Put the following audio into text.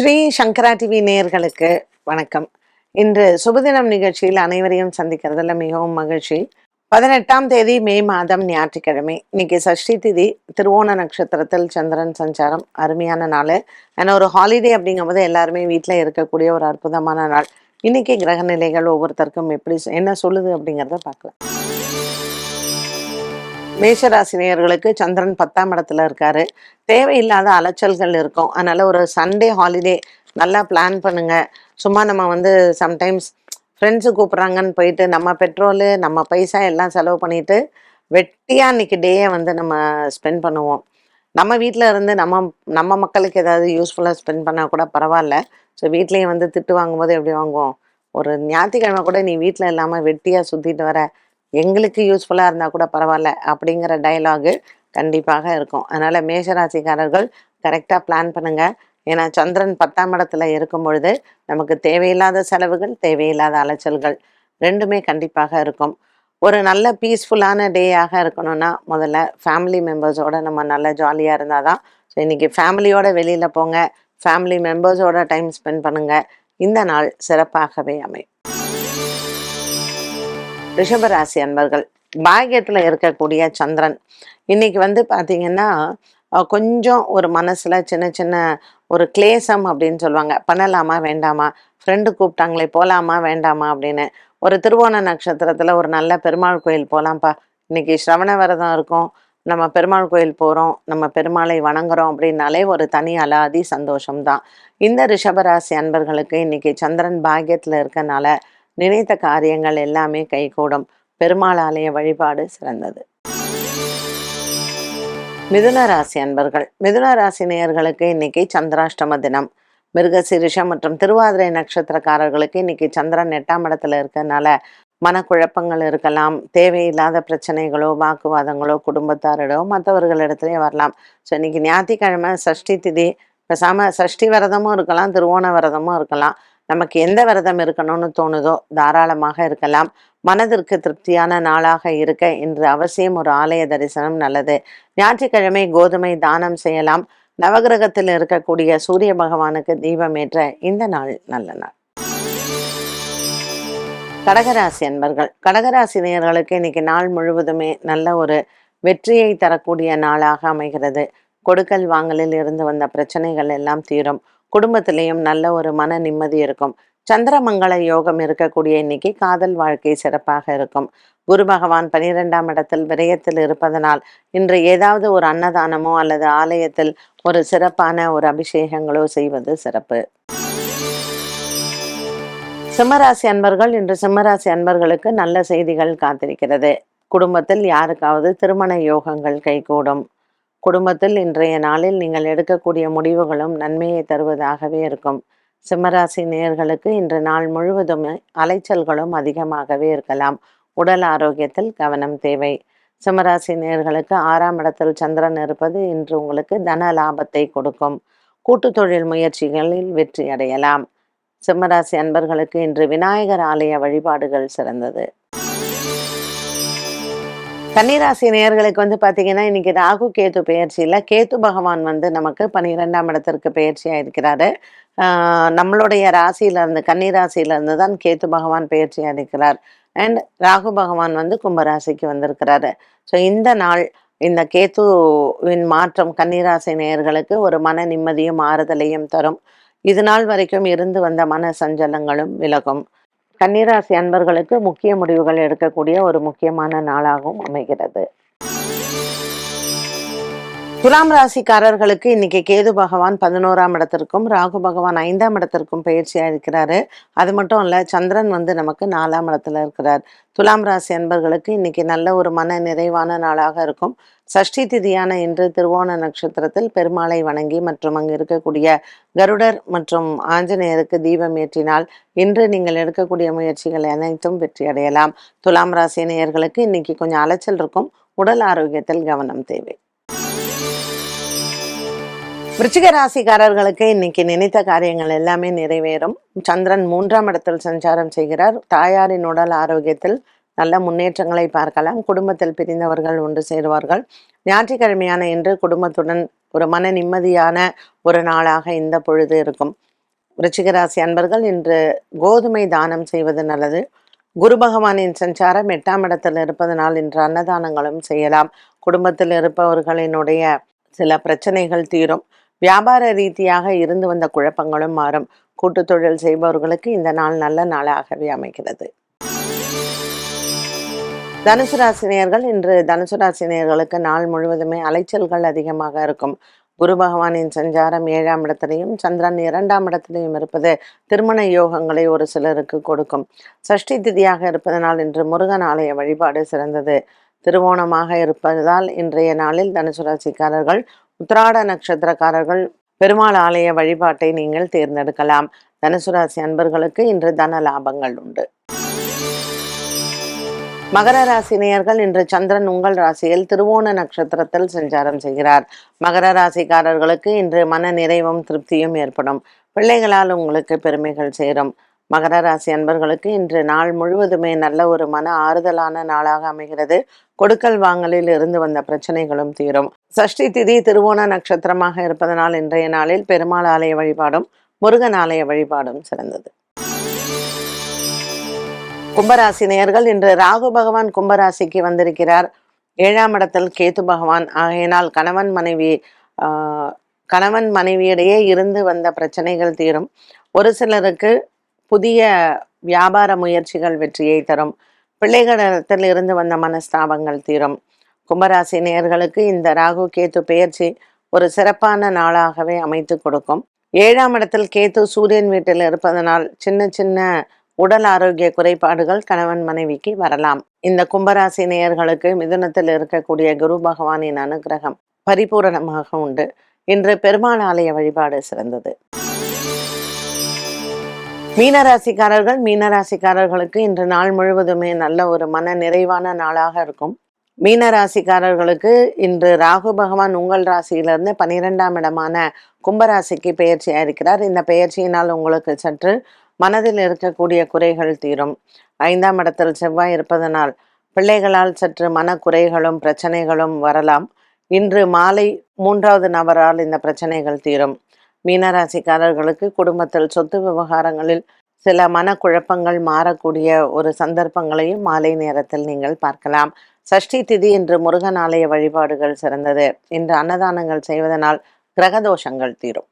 ஸ்ரீ சங்கரா TV நேயர்களுக்கு வணக்கம். இன்று சுபதினம் நிகழ்ச்சியில் அனைவரையும் சந்திக்கிறதுல மிகவும் மகிழ்ச்சி. பதினெட்டாம் தேதி மே மாதம் ஞாயிற்றுக்கிழமை. இன்னைக்கு சஷ்டி திதி திருவோண நட்சத்திரத்தில் சந்திரன் சஞ்சாரம் அருமையான நாள். ஏன்னா ஒரு ஹாலிடே அப்படிங்கும்போது எல்லாருமே வீட்டில் இருக்கக்கூடிய ஒரு அற்புதமான நாள். இன்னைக்கு கிரக நிலைகள் ஒவ்வொருத்தருக்கும் எப்படி என்ன சொல்லுது அப்படிங்கிறத பார்க்கலாம். மேஷராசினியர்களுக்கு சந்திரன் பத்தாம் இடத்துல இருக்காரு. தேவையில்லாத அலைச்சல்கள் இருக்கும். அதனால ஒரு சண்டே ஹாலிடே நல்லா பிளான் பண்ணுங்க. சும்மா நம்ம வந்து சம்டைம்ஸ் ஃப்ரெண்ட்ஸு கூப்பிட்றாங்கன்னு போயிட்டு நம்ம பெட்ரோலு நம்ம பைசா எல்லாம் செலவு பண்ணிட்டு வெட்டியாக இன்னைக்கு டேயை வந்து நம்ம ஸ்பெண்ட் பண்ணுவோம். நம்ம வீட்டில் இருந்து நம்ம நம்ம மக்களுக்கு ஏதாவது யூஸ்ஃபுல்லாக ஸ்பெண்ட் பண்ணால் கூட பரவாயில்ல. ஸோ வீட்லேயும் வந்து திட்டு வாங்கும்போது எப்படி வாங்குவோம்? ஒரு ஞாயிற்றுக்கிழமை கூட நீ வீட்டில் இல்லாமல் வெட்டியாக சுற்றிட்டு வர எங்களுக்கு யூஸ்ஃபுல்லாக இருந்தால் கூட பரவாயில்ல அப்படிங்கிற டைலாகு கண்டிப்பாக இருக்கும். அதனால் மேஷராசிக்காரர்கள் கரெக்டாக பிளான் பண்ணுங்கள் ஏன்னா சந்திரன் பத்தாம் இடத்துல இருக்கும் பொழுது நமக்கு தேவையில்லாத செலவுகள் தேவையில்லாத அலைச்சல்கள் ரெண்டுமே கண்டிப்பாக இருக்கும். ஒரு நல்ல பீஸ்ஃபுல்லான டேயாக இருக்கணும்னா முதல்ல ஃபேமிலி மெம்பர்ஸோடு நம்ம நல்லா ஜாலியாக இருந்தால் தான். ஸோ இன்றைக்கி ஃபேமிலியோடு வெளியில் போங்க. ஃபேமிலி மெம்பர்ஸோட டைம் ஸ்பெண்ட் பண்ணுங்கள் இந்த நாள் சிறப்பாகவே அமையும். ரிஷபராசி அன்பர்கள் பாக்கியத்தில் இருக்கக்கூடிய சந்திரன். இன்னைக்கு வந்து பார்த்தீங்கன்னா கொஞ்சம் ஒரு மனசில் சின்ன சின்ன ஒரு கிளேசம் அப்படின்னு சொல்லுவாங்க. பண்ணலாமா வேண்டாமா? ஃப்ரெண்டு கூப்பிட்டாங்களே போகலாமா வேண்டாமா அப்படின்னு. ஒரு திருவோண நட்சத்திரத்தில் ஒரு நல்ல பெருமாள் கோயில் போகலாம்ப்பா இன்னைக்கு ஸ்ரவண விரதம் இருக்கும். நம்ம பெருமாள் கோயில் போகிறோம் நம்ம பெருமாளை வணங்குறோம் அப்படின்னாலே ஒரு தனி அலாதி சந்தோஷம்தான். இந்த ரிஷபராசி அன்பர்களுக்கு இன்னைக்கு சந்திரன் பாக்கியத்தில் இருக்கனால நினைத்த காரியங்கள் எல்லாமே கைகூடும். பெருமாள் ஆலய வழிபாடு சிறந்தது. மிதுன ராசி அன்பர்கள். மிதுன ராசி நேயர்களுக்கு இன்னைக்கு சந்திராஷ்டம தினம். மிருகசிரிஷம் மற்றும் திருவாதிரை நட்சத்திரக்காரர்களுக்கு இன்னைக்கு சந்திரன் எட்டாம் இடத்துல இருக்கறனால மனக்குழப்பங்கள் இருக்கலாம். தேவையில்லாத பிரச்சனைகளோ வாக்குவாதங்களோ குடும்பத்தாரிடோ மற்றவர்களிடத்துலேயே வரலாம். ஸோ இன்னைக்கு ஞாயிற்றுக்கிழமை சஷ்டி திதி. பேசாமல் சஷ்டி விரதமும் இருக்கலாம் திருவோண விரதமும் இருக்கலாம். நமக்கு எந்த விரதம் இருக்கணும்னு தோணுதோ தாராளமாக இருக்கலாம். மனதிற்கு திருப்தியான நாளாக இருக்க இன்று அவசியம் ஒரு ஆலய தரிசனம் நல்லது. ஞாயிற்றுக்கிழமை கோதுமை தானம் செய்யலாம். நவகிரகத்தில் இருக்கக்கூடிய சூரிய பகவானுக்கு தீபமேற்ற இந்த நாள் நல்ல நாள். கடகராசி அன்பர்கள் கடகராசி நேயர்களுக்கு இன்னைக்கு நாள் முழுவதுமே நல்ல ஒரு வெற்றியை தரக்கூடிய நாளாக அமைகிறது. கொடுக்கல் வாங்கலில் இருந்து வந்த பிரச்சனைகள் எல்லாம் தீரும். குடும்பத்திலையும் நல்ல ஒரு மன நிம்மதி இருக்கும். சந்திரமங்கள யோகம் இருக்கக்கூடிய இன்னைக்கு காதல் வாழ்க்கை சிறப்பாக இருக்கும். குரு பகவான் பனிரெண்டாம் இடத்தில் விரயத்தில் இருப்பதனால் இன்று ஏதாவது ஒரு அன்னதானமோ அல்லது ஆலயத்தில் ஒரு சிறப்பான ஒரு அபிஷேகங்களோ செய்வது சிறப்பு. சிம்மராசி அன்பர்கள் இன்று சிம்மராசி அன்பர்களுக்கு நல்ல செய்திகள் காத்திருக்கிறது. குடும்பத்தில் யாருக்காவது திருமண யோகங்கள் கைகூடும். குடும்பத்தில் இன்றைய நாளில் நீங்கள் எடுக்கக்கூடிய முடிவுகளும் நன்மையை தருவதாகவே இருக்கும். சிம்மராசி நேயர்களுக்கு இன்று நாள் முழுவதும் அலைச்சல்களும் அதிகமாகவே இருக்கலாம். உடல் ஆரோக்கியத்தில் கவனம் தேவை. சிம்மராசி நேயர்களுக்கு ஆறாம் இடத்தில் சந்திரன் இருப்பது இன்று உங்களுக்கு தன லாபத்தை கொடுக்கும். கூட்டு தொழில் முயற்சிகளில் வெற்றி அடையலாம் சிம்மராசி அன்பர்களுக்கு இன்று விநாயகர் ஆலய வழிபாடுகள் சிறந்தது. கன்னிராசி நேயர்களுக்கு வந்து பார்த்தீங்கன்னா இன்னைக்கு ராகு கேது பெயர்ச்சியில் கேது பகவான் வந்து நமக்கு பன்னிரெண்டாம் இடத்திற்கு பெயர்ச்சியாக இருக்கிறாரு. ஆஹ் நம்மளுடைய ராசியில இருந்து தான் கேது பகவான் பெயர்ச்சியாக இருக்கிறார். அண்ட் ராகு பகவான் வந்து கும்பராசிக்கு வந்திருக்கிறாரு. ஸோ இந்த நாள் இந்த கேத்துவின் மாற்றம் கன்னிராசி நேயர்களுக்கு ஒரு மன நிம்மதியும் ஆறுதலையும் தரும். இது நாள் வரைக்கும் இருந்து வந்த மன சஞ்சலங்களும் விலகும். கன்னிராசி அன்பர்களுக்கு முக்கிய முடிவுகள் எடுக்கக்கூடிய ஒரு முக்கியமான நாளாகவும் அமைகிறது. துலாம் ராசிக்காரர்களுக்கு இன்னைக்கு கேது பகவான் பதினோராம் இடத்திற்கும் ராகு பகவான் ஐந்தாம் இடத்திற்கும் பயிற்சியா இருக்கிறாரு. அது மட்டும் இல்ல சந்திரன் வந்து நமக்கு நாலாம் இடத்துல இருக்கிறார். துலாம் ராசி அன்பர்களுக்கு இன்னைக்கு நல்ல ஒரு மன நிறைவான நாளாக இருக்கும். சஷ்டி திதியான இன்று திருவோண நட்சத்திரத்தில் பெருமாளை வணங்கி மற்றும் அங்கு இருக்கக்கூடிய கருடர் மற்றும் ஆஞ்சநேயருக்கு தீபம் ஏற்றினால் இன்று நீங்கள் எடுக்கக்கூடிய முயற்சிகள் அனைத்தும் வெற்றி அடையலாம். துலாம் ராசி நேயர்களுக்கு இன்னைக்கு கொஞ்சம் அலைச்சல் இருக்கும். உடல் ஆரோக்கியத்தில் கவனம் தேவை. விருச்சிக ராசிக்காரர்களுக்கு இன்னைக்கு நினைத்த காரியங்கள் எல்லாமே நிறைவேறும். சந்திரன் மூன்றாம் இடத்தில் சஞ்சாரம் செய்கிறார். தாயாரின் உடல் ஆரோக்கியத்தில் நல்ல முன்னேற்றங்களை பார்க்கலாம். குடும்பத்தில் பிரிந்தவர்கள் ஒன்று சேருவார்கள். ஞாயிற்றுக்கிழமையான இன்று குடும்பத்துடன் ஒரு மன நிம்மதியான ஒரு நாளாக இந்த பொழுது இருக்கும். விருச்சிக ராசி அன்பர்கள் இன்று கோதுமை தானம் செய்வது நல்லது. குரு பகவானின் சஞ்சாரம் எட்டாம் இடத்தில் இருப்பதனால் இன்று அன்னதானங்களும் செய்யலாம். குடும்பத்தில் இருப்பவர்களினுடைய சில பிரச்சனைகள் தீரும். வியாபார ரீதியாக இருந்து வந்த குழப்பங்களும் மாறும். கூட்டு தொழில் செய்பவர்களுக்கு இந்த நாள் நல்ல நாளாகவே அமைகிறது. தனுசு ராசினியர்கள் இன்று தனுசு ராசினியர்களுக்கு நாள் முழுவதுமே அலைச்சல்கள் அதிகமாக இருக்கும். குரு பகவானின் சஞ்சாரம் ஏழாம் இடத்திலையும் சந்திரன் இரண்டாம் இடத்திலையும் இருப்பது திருமண யோகங்களை ஒரு சிலருக்கு கொடுக்கும். சஷ்டி திதியாக இருப்பதனால் இன்று முருகன் ஆலய வழிபாடு சிறந்தது. திருவோணமாக இருப்பதால் இன்றைய நாளில் தனுசு ராசிக்காரர்கள் உத்திராட நட்சத்திரக்காரர்கள் பெருமாள் ஆலய வழிபாட்டை நீங்கள் தேர்ந்தெடுக்கலாம். தனுசு ராசி அன்பர்களுக்கு இன்று தன லாபங்கள் உண்டு. மகர ராசி நேயர்கள் இன்று சந்திரன் உங்கள் ராசியில் திருவோண நட்சத்திரத்தில் சஞ்சாரம் செய்கிறார். மகர ராசிக்காரர்களுக்கு இன்று மன நிறைவும் திருப்தியும் ஏற்படும். பிள்ளைகளால் உங்களுக்கு பெருமைகள் சேரும். மகர ராசி அன்பர்களுக்கு இன்று நாள் முழுவதுமே நல்ல ஒரு மன ஆறுதலான நாளாக அமைகிறது. கொடுக்கல் வாங்கலில் இருந்து வந்த பிரச்சனைகளும் தீரும். சஷ்டி திதி திருவோண நட்சத்திரமாக இருப்பதனால் இன்றைய நாளில் பெருமாள் ஆலய வழிபாடும் முருகன் ஆலய வழிபாடும் சிறந்தது. கும்பராசி நேயர்கள் இன்று ராகு பகவான் கும்பராசிக்கு வந்திருக்கிறார். ஏழாம் இடத்தில் கேத்து பகவான். ஆகையினால் கணவன் மனைவி ஆஹ், கணவன் மனைவியிடையே இருந்து வந்த பிரச்சனைகள் தீரும். ஒரு சிலருக்கு புதிய வியாபார முயற்சிகள் வெற்றியை தரும். பிள்ளைகளிடத்தில் இருந்து வந்த மனஸ்தாபங்கள் தீரும். கும்பராசி நேயர்களுக்கு இந்த ராகு கேத்து பெயர்ச்சி ஒரு சிறப்பான நாளாகவே அமைத்து கொடுக்கும். ஏழாம் இடத்தில் கேத்து சூரியன் வீட்டில் இருப்பதனால் சின்ன சின்ன உடல் ஆரோக்கிய குறைபாடுகள் கணவன் மனைவிக்கு வரலாம். இந்த கும்பராசி நேயர்களுக்கு மிதுனத்தில் இருக்கக்கூடிய குரு பகவானின் அனுகிரகம் பரிபூரணமாக உண்டு. இன்று பெருமாள் ஆலய வழிபாடு சிறந்தது. மீனராசிக்காரர்கள் மீனராசிக்காரர்களுக்கு இன்று நாள் முழுவதுமே நல்ல ஒரு மன நிறைவான நாளாக இருக்கும். மீனராசிக்காரர்களுக்கு இன்று ராகு பகவான் உங்கள் ராசியிலிருந்து பனிரெண்டாம் இடமான கும்பராசிக்கு பெயர்ச்சியாக இருக்கிறார். இந்த பெயர்ச்சியினால் உங்களுக்கு சற்று மனதில் இருக்கக்கூடிய குறைகள் தீரும். ஐந்தாம் இடத்தில் செவ்வாய் இருப்பதனால் பிள்ளைகளால் சற்று மனக்குறைகளும் பிரச்சனைகளும் வரலாம். இன்று மாலை மூன்றாவது நபரால் இந்த பிரச்சனைகள் தீரும். மீனராசிக்காரர்களுக்கு குடும்பத்தில் சொத்து விவகாரங்களில் சில மனக்குழப்பங்கள் மாறக்கூடிய ஒரு சந்தர்ப்பங்களையும் மாலை நேரத்தில் நீங்கள் பார்க்கலாம். சஷ்டி திதி இன்று முருகன் ஆலய வழிபாடுகள் சிறந்தது. இன்று அன்னதானங்கள் செய்வதனால் கிரகதோஷங்கள் தீரும்.